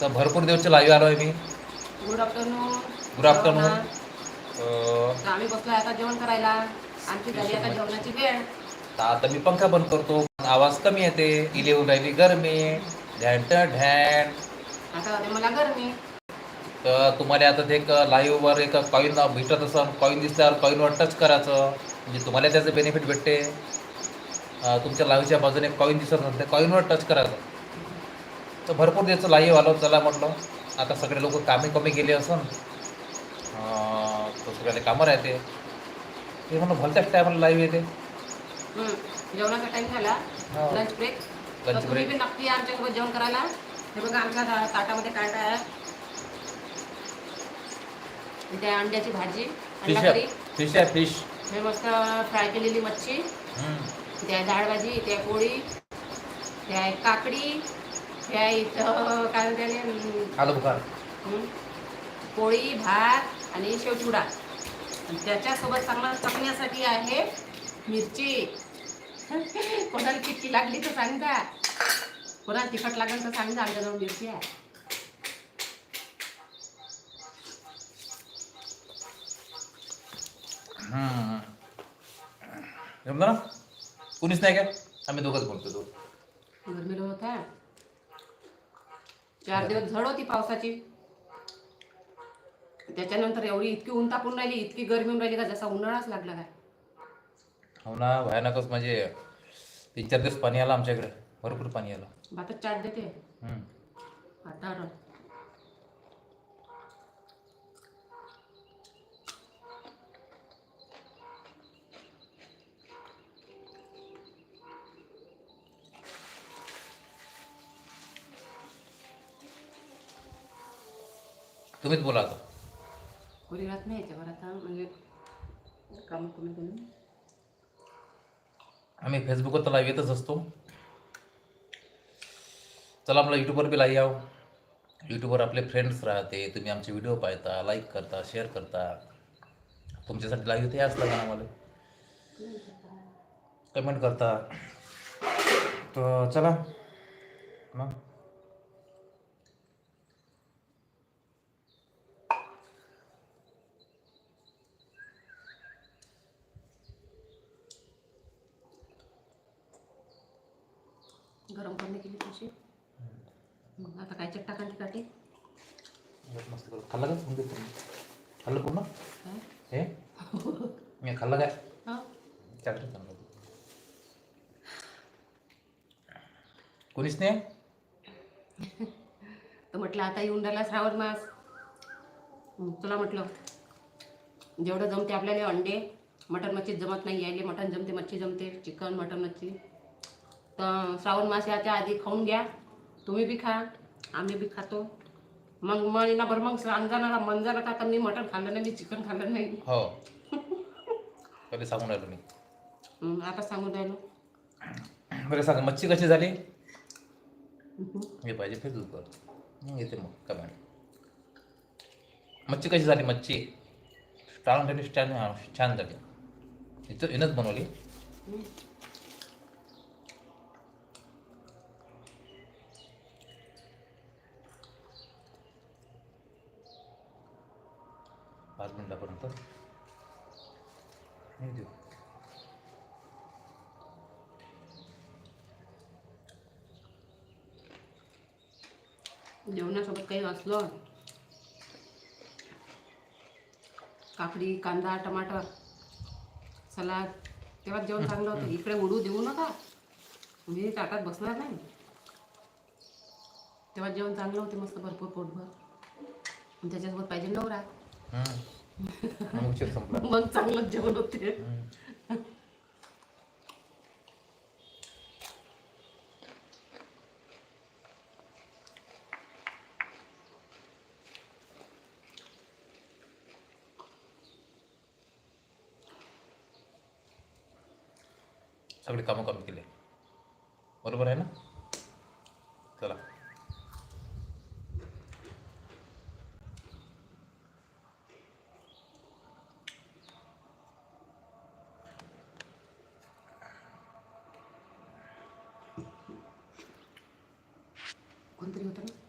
तर भरपूर दिवसचे लाईव्ह आलो आहे मी गुड आफ्टरनून गुड आफ्टरनून आम्ही बसलोय आता जेवण करायला. आमची झाली आता जेवणाची वेळ. आता मी पंखा बंद करतो. आवाज कमी येते. इले येऊन राहिली गरमी. ढॅन ढॅन आता मला गरमी. तर तुम्हाला आता ते एक लाईव्हवर एक कॉईन भेटत असं कॉईन दिसल्यावर कॉईनवर टच करायचं. म्हणजे तुम्हाला त्याचं बेनिफिट भेटते. तुमच्या लाईव्हच्या बाजूने कॉईन दिसत असेल त्या कॉईनवर टच करायचं. तर भरपूर दिवस लाईव्ह आलो चला म्हटलं. आता सगळे लोक कामे कमी गेले असन. तर सगळ्याला कामं राहते. ते म्हणून भलत्याच टायमाला लाईव्ह येते. जेवणाचा टाइम झाला. लंच ब्रेक नक्की आमच्यासोबत जेवण करायला. हे बघा आमच्या ताटामध्ये काय काय आहे. अंड्याची भाजी फिश अंडा करी फिश आहे फिश हे मस्त फ्राय केलेली मच्छी. आहे डाळ भाजी आहे पोळी. आहे काकडी. आहे इथं काय म्हणते आलू बुखार. पोळी भात आणि शेवचिवडा. आणि त्याच्यासोबत चांगला चकण्यासाठी आहे मिरची. कोणाला किती लागली तर सांगा कोणाला तिखट लागेल तर सांगा आमच्याजवळ मिरची आहे. जमलं ना कुणीच नाही काय आम्ही दोघंच बोलतो तो होता. चार दिवस झड होती पावसाची. त्याच्यानंतर एवढी इतकी ऊन तापून राहिली इतकी गरमी राहिली का जसा उन्हाळाच लागला काय. हो ना भयानकच म्हणजे तीन चार दिवस पाणी आलं आमच्याकडे भरपूर पाणी आलं. भातच चाट देते. हम्म. वातावरण तुम्हीच बोला आता. कोणी राहत नाही याच्यावर आता म्हणजे काम कमी करून. आम्ही फेसबुकवर तर लाईव्ह येतच असतो. चला मला यूट्यूबवर बी लाईव्ह याव. यूट्यूबवर आपले फ्रेंड्स राहते तुम्ही आमचे व्हिडिओ पाहता लाईक करता शेअर करता. तुमच्यासाठी लाईव्ह ते असतं का आम्हाला. कमेंट करता. तर चला. मग? गरम पाणी केली तशी. मग आता काय चट्टा कांदी काटे मस्त करू. खाल्लं का तुम्ही खाल्लं पूर्ण? हे. मी खाल्लं काय? हा. चालतं चांगलं कोणीच नाही? तर म्हटलं आता येऊन राहिला श्रावण मास. तुला म्हटलं जेवढं जमते आपल्याला अंडे मटन मच्छी जमत नाही यायले मटन जमते मच्छी जमते चिकन मटन मच्छी. तर श्रावण मास याच्या आधी खाऊन घ्या. तुम्ही बी खा आम्ही बी खातो. मग महिनाभर मग अंजानाला मंजाला का मी मटन खाल्लं नाही मी चिकन खाल्लं नाही. हो. कधी सांगून राहिलो मी. आता सांगून राहिलो. बरं सांगा मच्छी कशी झाली? हे पाहिजे फेसबुकवर येते मग कमेंट मच्छी कशी झाली मच्छी? स्ट्रॉंग झाली स्टॅन छान झाली. इथं हिनंच बनवली. पाच मिनिटापर्यंत. देऊ. जेवणासोबत काही असलं काकडी कांदा टमाटर सलाद तेव्हा जेवण चांगलं होतं. इकडे उडू देऊ नका. मी ताटात बसणार नाही. तेव्हा जेवण चांगलं होते मस्त भरपूर पोटभर. त्याच्यासोबत पाहिजे नवरा. मग उशीर संपला मग चांगलं जेवण होते. सगळे कामं कमी केले. बरोबर आहे ना चला कोणतरी होतं ना